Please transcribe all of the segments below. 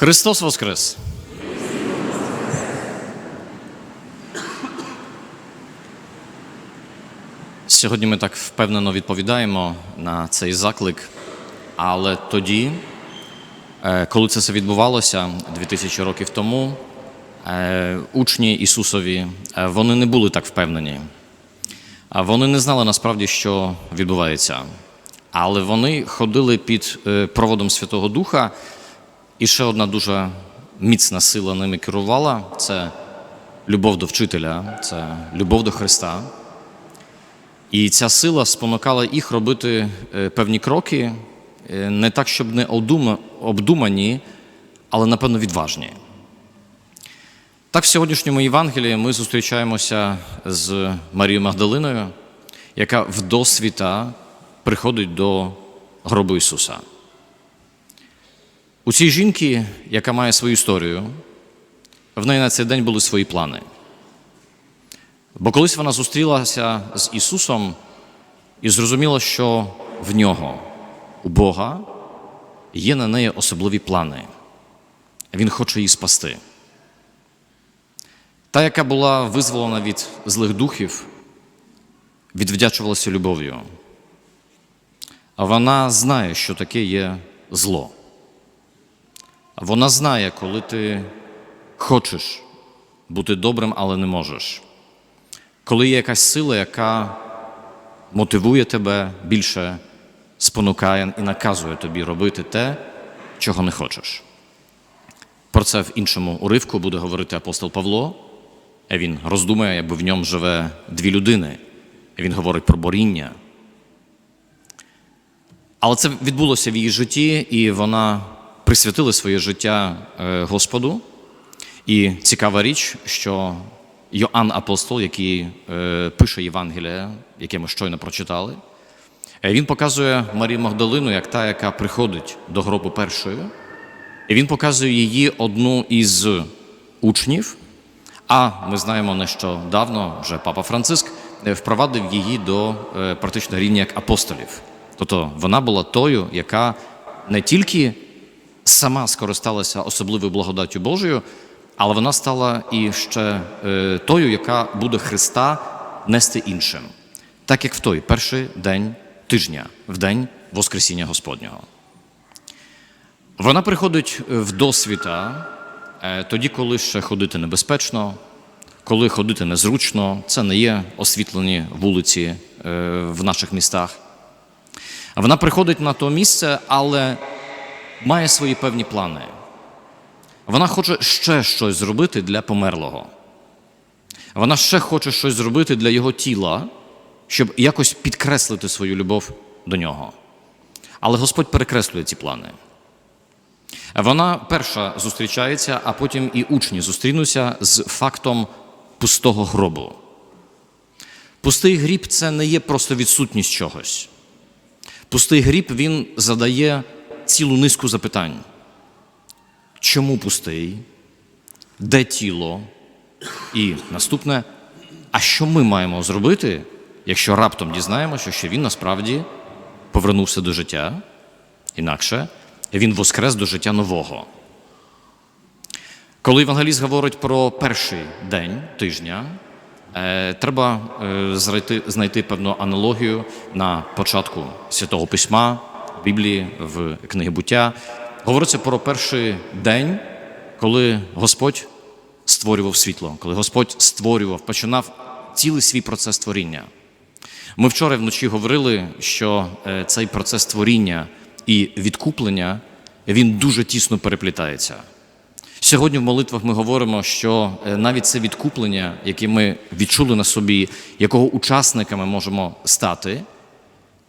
Христос Воскрес! Сьогодні ми так впевнено відповідаємо на цей заклик, але тоді, е, коли це все відбувалося 2000 років тому, е, учні Ісусові е, вони не були так впевнені. Вони не знали насправді, що відбувається. Але вони ходили під проводом Святого Духа, і ще одна дуже міцна сила ними керувала це любов до вчителя, це любов до Христа. І ця сила спонукала їх робити е, певні кроки, е, не так, щоб не обдумані, але напевно відважні. Так, в сьогоднішньому Євангелії ми зустрічаємося з Марією Магдалиною, яка вдосвіта приходить до гробу Ісуса. У цій жінки, яка має свою історію, в неї на цей день були свої плани. Бо колись вона зустрілася з Ісусом і зрозуміла, що в нього, у Бога, є на неї особливі плани. Він хоче її спасти. Та, яка була визволена від злих духів, відвдячувалася любов'ю. А вона знає, що таке є зло. Вона знає, коли ти хочеш бути добрим, але не можеш. Коли є якась сила, яка мотивує тебе більше, спонукає і наказує тобі робити те, чого не хочеш. Про це в іншому уривку буде говорити апостол Павло. Він роздумує, якби в ньому живе дві людини. Він говорить про боріння. Але це відбулося в її житті, і вона присвятила своє життя е, Господу. І цікава річ, що Йоанн Апостол, який е, пише Євангелія, яке ми щойно прочитали, е, він показує Марію Магдалину як та, яка приходить до гробу першою. І він показує її одну із учнів. А ми знаємо нещодавно, вже папа Франциск впровадив її до практично рівня як апостолів. Тобто вона була тою, яка не тільки сама скористалася особливою благодаттю Божою, але вона стала і ще е, тою, яка буде Христа нести іншим, так як в той перший день тижня, в день Воскресіння Господнього. Вона приходить в досвіта е, тоді, коли ще ходити небезпечно, коли ходити незручно, це не є освітлені вулиці е, в наших містах. Вона приходить на то місце, але має свої певні плани. Вона хоче ще щось зробити для померлого. Вона ще хоче щось зробити для його тіла, щоб якось підкреслити свою любов до нього. Але Господь перекреслює ці плани. Вона перша зустрічається, а потім і учні зустрінуться з фактом пустого гробу. Пустий гріб це не є просто відсутність чогось. Пустий гріб він задає цілу низку запитань. Чому пустий? Де тіло? І наступне, а що ми маємо зробити, якщо раптом дізнаємося, що він насправді повернувся до життя? Інакше він воскрес до життя нового. Коли Євангеліст говорить про перший день тижня, е, треба е, знайти певну аналогію на початку Святого Письма, Біблії, в книги буття. Говориться про перший день, коли Господь створював світло, коли Господь створював, починав цілий свій процес творіння. Ми вчора вночі говорили, що е, цей процес творіння і відкуплення він дуже тісно переплітається. Сьогодні в молитвах ми говоримо, що е, навіть це відкуплення, яке ми відчули на собі, якого учасниками можемо стати,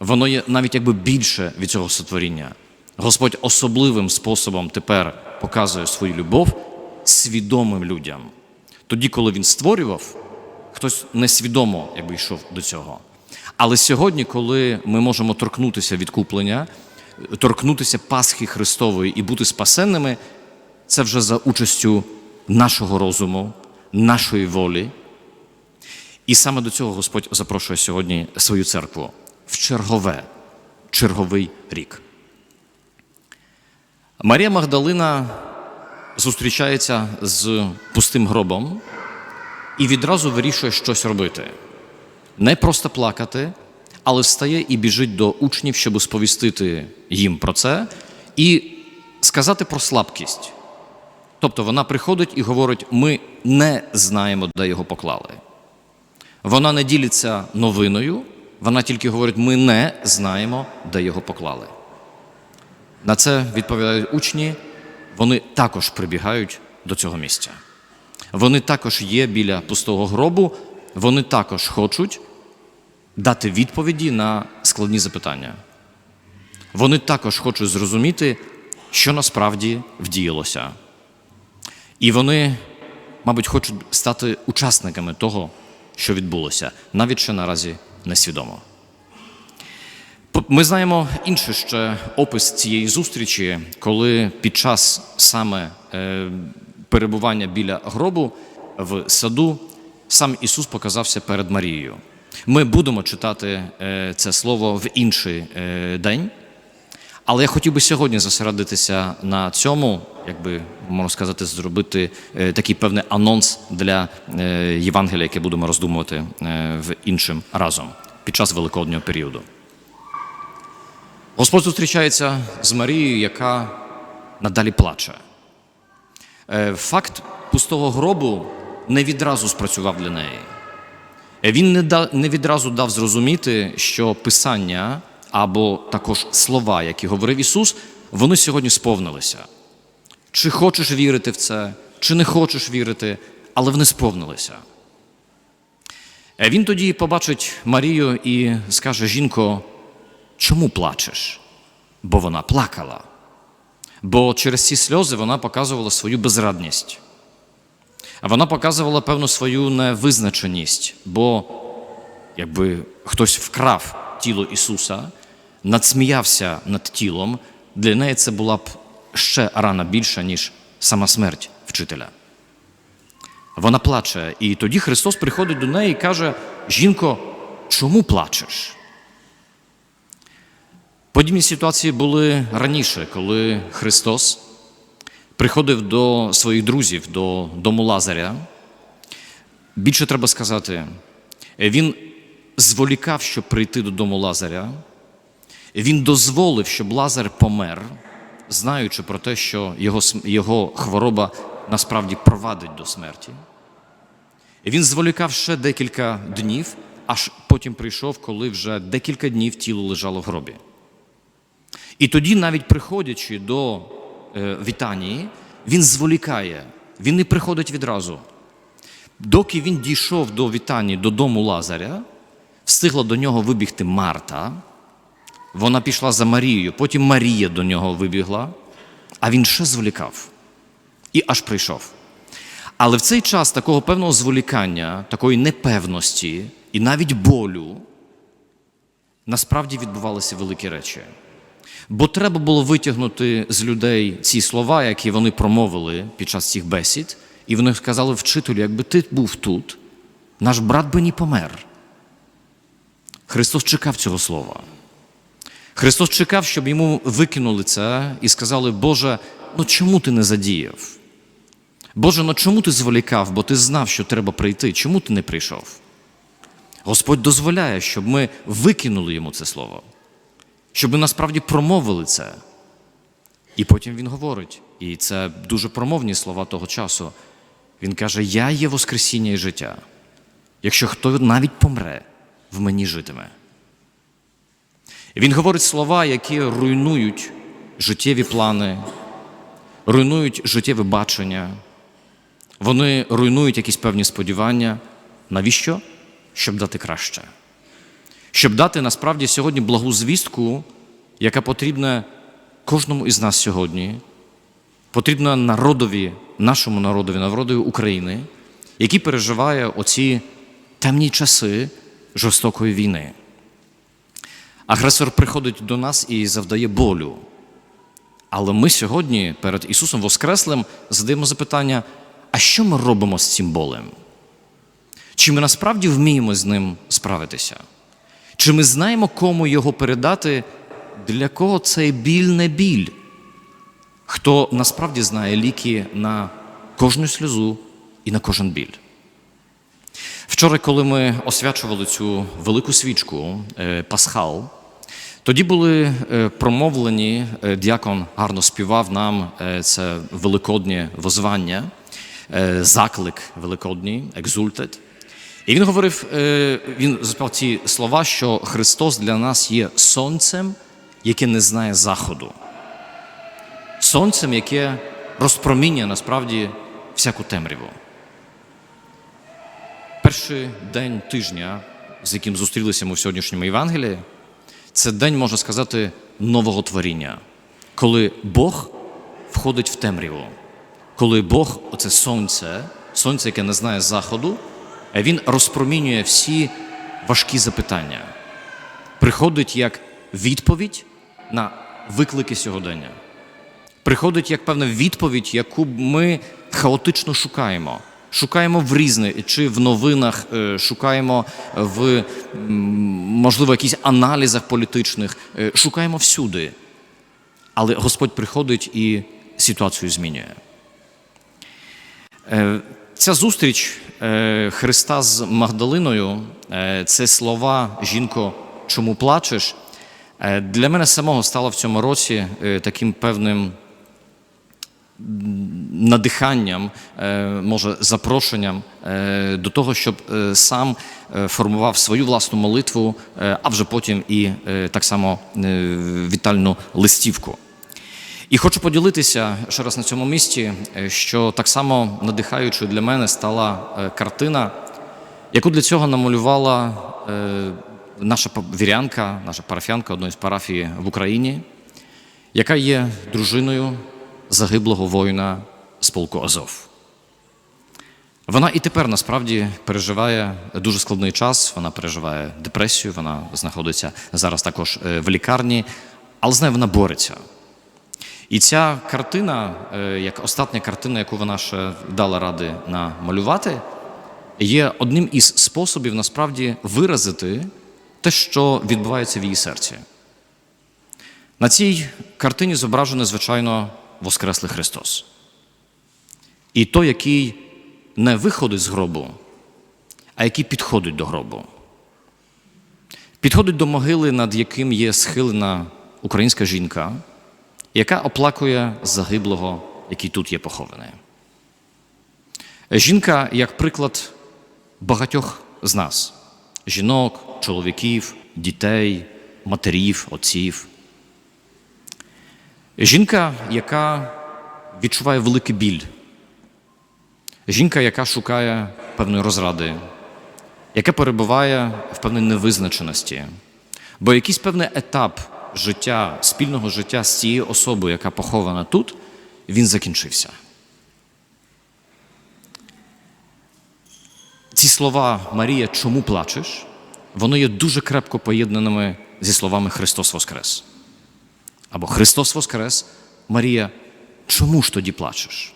воно є навіть якби більше від цього сотворіння. Господь особливим способом тепер показує свою любов свідомим людям. Тоді, коли він створював, хтось несвідомо якби йшов до цього. Але сьогодні, коли ми можемо торкнутися відкуплення, торкнутися Пасхи Христової і бути спасенними, це вже за участю нашого розуму, нашої волі. І саме до цього Господь запрошує сьогодні свою церкву в чергове, черговий рік. Марія Магдалина зустрічається з пустим гробом і відразу вирішує щось робити. Не просто плакати, але встає і біжить до учнів, щоб сповістити їм про це і сказати про слабкість. Тобто вона приходить і говорить: ми не знаємо, де його поклали. Вона не ділиться новиною, вона тільки говорить: ми не знаємо, де його поклали. На це відповідають учні, вони також прибігають до цього місця. Вони також є біля пустого гробу, вони також хочуть дати відповіді на складні запитання. Вони також хочуть зрозуміти, що насправді вдіялося. І вони, мабуть, хочуть стати учасниками того, що відбулося, навіть ще наразі несвідомо. Ми знаємо інший ще опис цієї зустрічі, коли під час саме е, перебування біля гробу в саду сам Ісус показався перед Марією. Ми будемо читати е, це слово в інший е, день. Але я хотів би сьогодні зосередитися на цьому, якби можна сказати, зробити е, такий певний анонс для е, Євангелія, яке будемо роздумувати е, в іншим разом під час великоднього періоду. Господь зустрічається з Марією, яка надалі плаче. Факт пустого гробу не відразу спрацював для неї. Він не відразу дав зрозуміти, що Писання або також слова, які говорив Ісус, вони сьогодні сповнилися. Чи хочеш вірити в це, чи не хочеш вірити, але вони сповнилися. Е, Він тоді побачить Марію і скаже: жінко, чому плачеш? Бо вона плакала. Бо через ці сльози вона показувала свою безрадність. А вона показувала певну свою невизначеність, бо якби хтось вкрав тіло Ісуса, надсміявся над тілом, для неї це була б ще рана більша, ніж сама смерть вчителя. Вона плаче, і тоді Христос приходить до неї і каже: Жінко, чому плачеш? Подібні ситуації були раніше, коли Христос приходив до своїх друзів, до дому Лазаря. Більше треба сказати, він зволікав, щоб прийти додому Лазаря. Він дозволив, щоб Лазар помер, знаючи про те, що його, його хвороба насправді провадить до смерті. Він зволікав ще декілька днів, аж потім прийшов, коли вже декілька днів тіло лежало в гробі. І тоді, навіть приходячи до е, Вітанії, він зволікає, він не приходить відразу. Доки він дійшов до Вітанії, додому Лазаря, встигла до нього вибігти Марта. Вона пішла за Марією, потім Марія до нього вибігла, а він ще зволікав і аж прийшов. Але в цей час такого певного зволікання, такої непевності і навіть болю насправді відбувалися великі речі. Бо треба було витягнути з людей ці слова, які вони промовили під час цих бесід, і вони сказали вчителю, якби ти був тут, наш брат би не помер. Христос чекав цього слова. Христос чекав, щоб йому викинули це і сказали, Боже, ну чому ти не задіяв? Боже, ну чому ти зволікав, бо ти знав, що треба прийти? Чому ти не прийшов? Господь дозволяє, щоб ми викинули йому це слово, щоб ми насправді промовили це. І потім він говорить, і це дуже промовні слова того часу. Він каже: Я є Воскресіння і життя. Якщо хто навіть помре, в мені житиме. Він говорить слова, які руйнують життєві плани, руйнують життєве бачення, вони руйнують якісь певні сподівання. Навіщо? Щоб дати краще. Щоб дати насправді сьогодні благу звістку, яка потрібна кожному із нас сьогодні, потрібна народові, нашому народові, народові України, який переживає оці темні часи жорстокої війни. Агресор приходить до нас і завдає болю. Але ми сьогодні перед Ісусом Воскреслим задаємо запитання: а що ми робимо з цим болем? Чи ми насправді вміємо з ним справитися? Чи ми знаємо, кому його передати, для кого цей біль не біль? хто насправді знає ліки на кожну сльозу і на кожен біль. Вчора, коли ми освячували цю велику свічку е, Пасхал, тоді були е, промовлені, е, дякон гарно співав нам е, це великоднє возвання, заклик великодній, екзультет. І він говорив, він заспівав ці слова, що Христос для нас є сонцем, яке не знає заходу. Сонцем, яке розпромінює насправді всяку темряву. Перший день тижня, з яким зустрілися ми в сьогоднішньому Євангелії, це день, можна сказати, нового творіння, коли Бог входить в темряву, коли Бог, оце сонце, сонце, яке не знає заходу, він розпромінює всі важкі запитання, приходить як відповідь на виклики сьогодення. Приходить як певна відповідь, яку ми хаотично шукаємо. Шукаємо в різних, чи в новинах, е, шукаємо в можливо якісь аналізах політичних, е, шукаємо всюди. Але Господь приходить і ситуацію змінює. Е, Ця зустріч Христа з Магдалиною, це слова жінко, чому плачеш, для мене самого стало в цьому році таким певним надиханням, е, може, запрошенням е, до того, щоб е, сам формував свою власну молитву, а вже потім і так само вітальну листівку. І хочу поділитися ще раз на цьому місці, що так само надихаючою для мене стала картина, яку для цього намалювала наша вірянка, наша парафіянка одної з парафії в Україні, яка є дружиною загиблого воїна з полку Азов. Вона і тепер насправді переживає дуже складний час. Вона переживає депресію, вона знаходиться зараз також е, в лікарні, але з нею вона бореться. І ця картина, е, як остатня картина, яку вона ще дала ради намалювати, є одним із способів насправді виразити те, що відбувається в її серці. На цій картині зображений, звичайно, Воскреслий Христос. І той, який не виходить з гробу, а який підходить до гробу. Підходить до могили, над яким є схилена українська жінка, яка оплакує загиблого, який тут є похований. Жінка як приклад багатьох з нас: жінок, чоловіків, дітей, матерів, отців. Жінка, яка відчуває великий біль. Жінка, яка шукає певної розради, яка перебуває в певній невизначеності, бо якийсь певний етап життя, спільного життя з цією особою, яка похована тут, він закінчився. Ці слова Марія, чому плачеш? Вони є дуже крепко поєднаними зі словами Христос Воскрес. Або Христос Воскрес, Марія, чому ж тоді плачеш?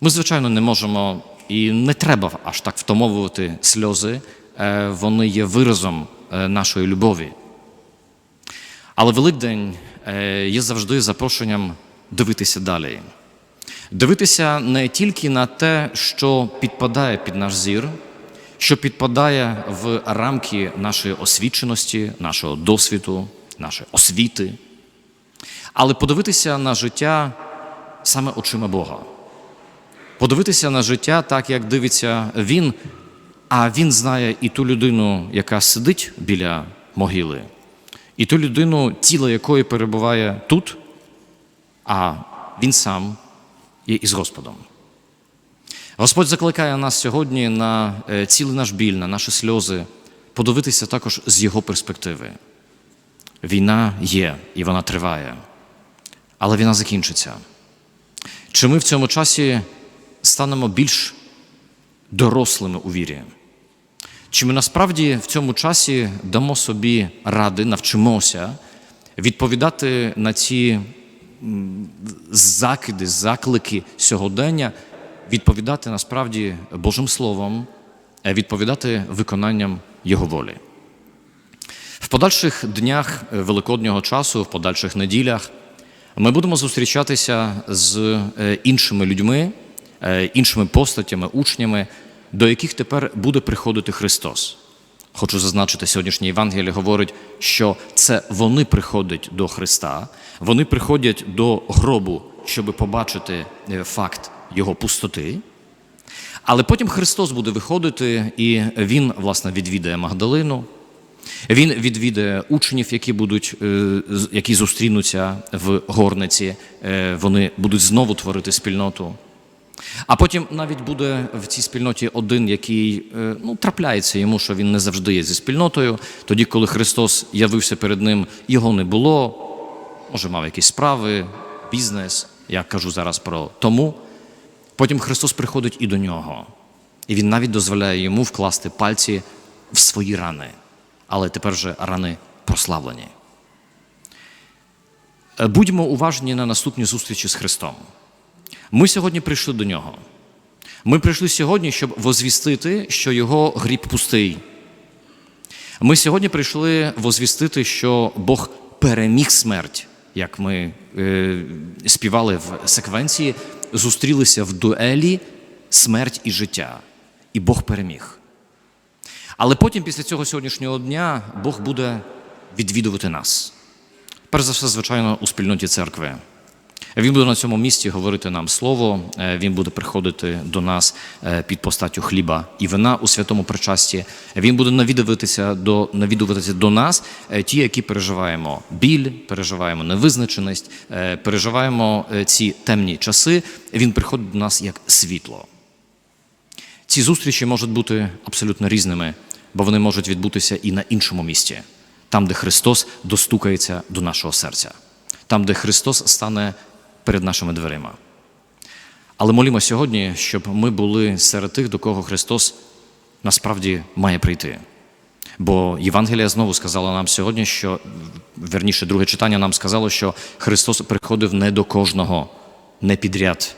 Ми, звичайно, не можемо і не треба аж так втомовувати сльози, Е, вони є виразом е, нашої любові. Але Великдень е, є завжди запрошенням дивитися далі. Дивитися не тільки на те, що підпадає під наш зір, що підпадає в рамки нашої освіченості, нашого досвіду, нашої освіти, але подивитися на життя саме очима Бога. Подивитися на життя так, як дивиться Він, а Він знає і ту людину, яка сидить біля могили, і ту людину, тіло якої перебуває тут, а він сам є із Господом. Господь закликає нас сьогодні на е, цілий наш біль, на наші сльози, подивитися також з його перспективи. Війна є і вона триває, але війна закінчиться. Чи ми в цьому часі станемо більш дорослими у вірі? Чи ми насправді в цьому часі дамо собі ради, навчимося відповідати на ці закиди, заклики сьогодення, відповідати насправді Божим Словом, відповідати виконанням Його волі? В подальших днях е, Великоднього часу, в подальших неділях, Ми будемо зустрічатися з е, іншими людьми, е, іншими постатями, учнями, до яких тепер буде приходити Христос. Хочу зазначити, сьогоднішнє Євангеліє говорить, що це вони приходять до Христа, вони приходять до гробу, щоб побачити факт його пустоти. Але потім Христос буде виходити, і Він, власне, відвідає Магдалину. Він відвідає учнів, які будуть, е, які зустрінуться в горниці. Е, Вони будуть знову творити спільноту. А потім навіть буде в цій спільноті один, який е, ну, трапляється йому, що він не завжди є зі спільнотою. Тоді, коли Христос явився перед ним, його не було. Може, мав якісь справи, бізнес. Я кажу зараз про тому. Потім Христос приходить і до нього. І він навіть дозволяє йому вкласти пальці в свої рани, але тепер вже рани прославлені. Е, Будьмо уважні на наступні зустрічі з Христом. Ми сьогодні прийшли до нього. Ми прийшли сьогодні, щоб возвістити, що його гріб пустий. Ми сьогодні прийшли возвістити, що Бог переміг смерть, як ми е, співали в секвенції, зустрілися в дуелі смерть і життя. І Бог переміг. Але потім, після цього сьогоднішнього дня, Бог буде відвідувати нас. Перш за все, звичайно, у спільноті церкви. Він буде на цьому місці говорити нам слово, е, він буде приходити до нас е, під постаттю хліба і вина у святому причасті. Він буде навідуватися до, навідуватися до нас, е, ті, які переживаємо біль, переживаємо невизначеність, переживаємо ці темні часи. Він приходить до нас як світло. Ці зустрічі можуть бути абсолютно різними, бо вони можуть відбутися і на іншому місці, там, де Христос достукається до нашого серця, там, де Христос стане перед нашими дверима. Але молімо сьогодні, щоб ми були серед тих, до кого Христос насправді має прийти. Бо Євангелія знову сказала нам сьогодні, що верніше, друге читання нам сказало, що Христос приходив не до кожного, не підряд.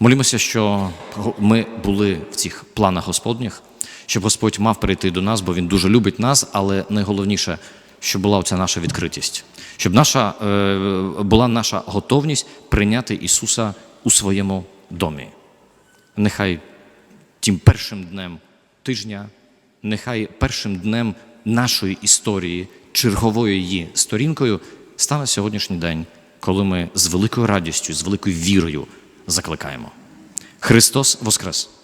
Молімося, що ми були в цих планах Господніх, щоб Господь мав прийти до нас, бо Він дуже любить нас, але найголовніше, щоб була оця наша відкритість, щоб наша, е, була наша готовність прийняти Ісуса у своєму домі. Нехай тим першим днем тижня, нехай першим днем нашої історії, черговою її сторінкою, стане сьогоднішній день, коли ми з великою радістю, з великою вірою закликаємо. Христос Воскрес!